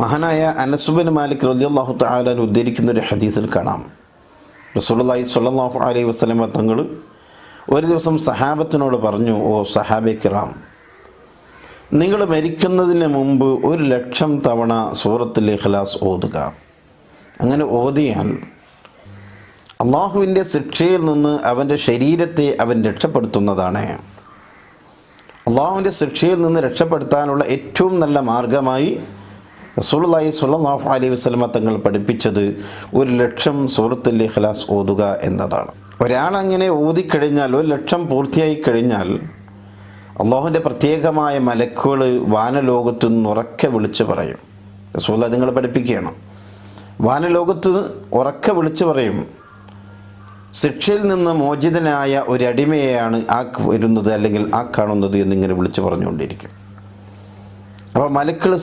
മഹാനായ അനസുബിൻ മാലിക് റലിയല്ലാഹു താലാൻ ഉദ്ധരിക്കുന്ന ഒരു ഹദീസിൽ കാണാം. റസൂലുള്ളാഹി സ്വല്ലല്ലാഹു അലൈഹി വസ്ലമ തങ്ങൾ ഒരു ദിവസം സഹാബത്തിനോട് പറഞ്ഞു ഓ സഹാബെ കിറാം നിങ്ങൾ മരിക്കുന്നതിന് മുമ്പ് ഒരു ലക്ഷം തവണ സൂറത്തുൽ ഇഖ്ലാസ് ഓതുക. അങ്ങനെ ഓതിയാൽ അള്ളാഹുവിന്റെ ശിക്ഷയിൽ നിന്ന് അവന്റെ ശരീരത്തെ അവൻ രക്ഷപ്പെടുത്തുന്നതാണ്. അള്ളാഹുവിന്റെ ശിക്ഷയിൽ നിന്ന് രക്ഷപ്പെടുത്താനുള്ള ഏറ്റവും നല്ല മാർഗമായി റസൂലുള്ളാഹി സ്വല്ലല്ലാഹു അലൈഹി വസല്ലമ തങ്ങൾ പഠിപ്പിച്ചത് ഒരു ലക്ഷം സൂറത്തുൽ ഇഖ്ലാസ് ഓതുക എന്നതാണ്. ഒരാൾ അങ്ങനെ ഓതിക്കഴിഞ്ഞാൽ ഒരു ലക്ഷം പൂർത്തിയായി കഴിഞ്ഞാൽ അള്ളാഹുവിന്റെ പ്രത്യേകമായ മലക്കുകൾ വാനലോകത്തു നിന്ന് ഉറക്കെ വിളിച്ച് പറയും. റസൂല നിങ്ങൾ പഠിപ്പിക്കുകയാണ്. വാനലോകത്ത് ഉറക്കെ വിളിച്ചു പറയും. ശിക്ഷയിൽ നിന്ന് മോചിതനായ ഒരു അടിമയെയാണ് ആ വരുന്നത് അല്ലെങ്കിൽ ആ കാണുന്നത് എന്നിങ്ങനെ വിളിച്ചു പറഞ്ഞുകൊണ്ടിരിക്കും. അപ്പോൾ മലക്കൾ